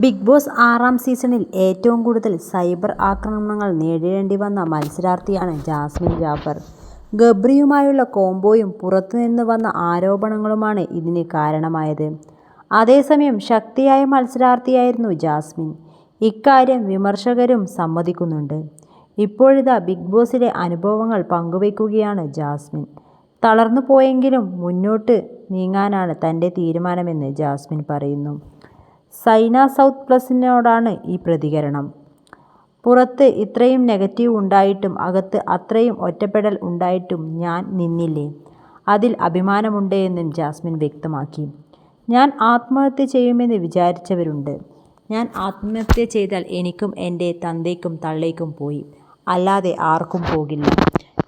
Big boss ആറാം സീസണിൽ ഏറ്റവും കൂടുതൽ സൈബർ ആക്രമണങ്ങൾ നേരിടേണ്ടി വന്ന മത്സരാർത്ഥിയാണ് ജാസ്മിൻ ജാഫർ. ഗബ്രിയുമായുള്ള കോംബോയും പുറത്തുനിന്ന് വന്ന ആരോപണങ്ങളുമാണ് ഇതിന് കാരണമായത്. അതേസമയം ശക്തിയായ മത്സരാർത്ഥിയായിരുന്നു ജാസ്മിൻ. ഇക്കാര്യം വിമർശകരും സമ്മതിക്കുന്നുണ്ട്. ഇപ്പോഴിതാ ബിഗ് ബോസിലെ അനുഭവങ്ങൾ പങ്കുവയ്ക്കുകയാണ് ജാസ്മിൻ. തളർന്നു പോയെങ്കിലും മുന്നോട്ട് നീങ്ങാനാണ് തന്റെ തീരുമാനമെന്ന് ജാസ്മിൻ പറയുന്നു. സൈന സൗത്ത് പ്ലസിനോടാണ് ഈ പ്രതികരണം. പുറത്ത് ഇത്രയും നെഗറ്റീവ് ഉണ്ടായിട്ടും അകത്ത് അത്രയും ഒറ്റപ്പെടൽ ഉണ്ടായിട്ടും ഞാൻ നിന്നില്ലേ. അതിൽ അഭിമാനമുണ്ട് എന്നും ജാസ്മിൻ വ്യക്തമാക്കി. ഞാൻ ആത്മഹത്യ ചെയ്യുമെന്ന് വിചാരിച്ചവരുണ്ട്. ഞാൻ ആത്മഹത്യ ചെയ്താൽ എനിക്കും എന്റെ തന്തയ്ക്കും തള്ളയ്ക്കും പോയി. അല്ലാതെ ആർക്കും പോകില്ല.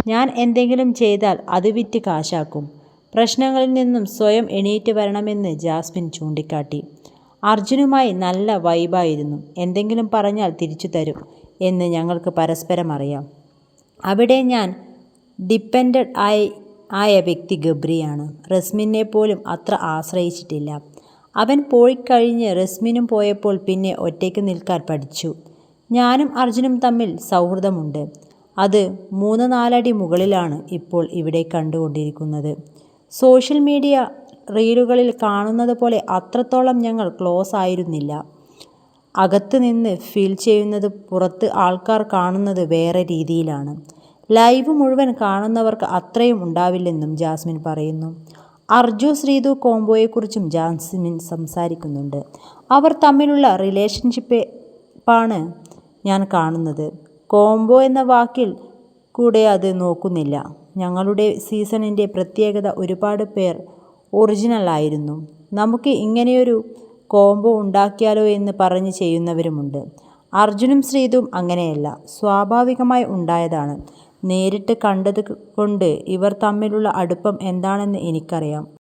ഞാൻ എന്തെങ്കിലും ചെയ്താൽ അത് വിറ്റ് കാശാക്കും. പ്രശ്നങ്ങളിൽ നിന്നും സ്വയം എണീറ്റ് വരണമെന്ന് ജാസ്മിൻ ചൂണ്ടിക്കാട്ടി. അർജുനുമായി നല്ല വൈബായിരുന്നു. എന്തെങ്കിലും പറഞ്ഞാൽ തിരിച്ചു തരും എന്ന് ഞങ്ങൾക്ക് പരസ്പരം അറിയാം. അവിടെ ഞാൻ ഡിപ്പെൻഡ് ആയി ആയ വ്യക്തി ഗബ്രിയാണ്. റസ്മിനെ പോലും അത്ര ആശ്രയിച്ചിട്ടില്ല. അവൻ പോയിക്കഴിഞ്ഞ് റസ്മിനും പോയപ്പോൾ പിന്നെ ഒറ്റയ്ക്ക് നിൽക്കാൻ പഠിച്ചു. ഞാനും അർജുനും തമ്മിൽ സൗഹൃദമുണ്ട്. അത് മൂന്ന് നാലടി മുകളിലാണ് ഇപ്പോൾ ഇവിടെ കണ്ടുകൊണ്ടിരിക്കുന്നത്. സോഷ്യൽ മീഡിയ റീലുകളിൽ കാണുന്നത് പോലെ അത്രത്തോളം ഞങ്ങൾ ക്ലോസ് ആയിരുന്നില്ല. അകത്ത് നിന്ന് ഫീൽ ചെയ്യുന്നത് പുറത്ത് ആൾക്കാർ കാണുന്നത് വേറെ രീതിയിലാണ്. ലൈവ് മുഴുവൻ കാണുന്നവർക്ക് അത്രയും ഉണ്ടാവില്ലെന്നും ജാസ്മിൻ പറയുന്നു. അർജു ശ്രീതു കോംബോയെക്കുറിച്ചും ജാസ്മിൻ സംസാരിക്കുന്നുണ്ട്. അവർ തമ്മിലുള്ള റിലേഷൻഷിപ്പാണ് ഞാൻ കാണുന്നത്. കോംബോ എന്ന വാക്കിൽ കൂടെ അത് നോക്കുന്നില്ല. ഞങ്ങളുടെ സീസണിന്റെ പ്രത്യേകത ഒരുപാട് പേർ ഒറിജിനലായിരുന്നു. നമുക്ക് ഇങ്ങനെയൊരു കോംബോ ഉണ്ടാക്കിയാലോ എന്ന് പറഞ്ഞ് ചെയ്യുന്നവരുമുണ്ട്. അർജുനും ശ്രീതും അങ്ങനെയല്ല. സ്വാഭാവികമായി ഉണ്ടായതാണ്. നേരിട്ട് കണ്ടത് കൊണ്ട് ഇവർ തമ്മിലുള്ള അടുപ്പം എന്താണെന്ന് എനിക്കറിയാം.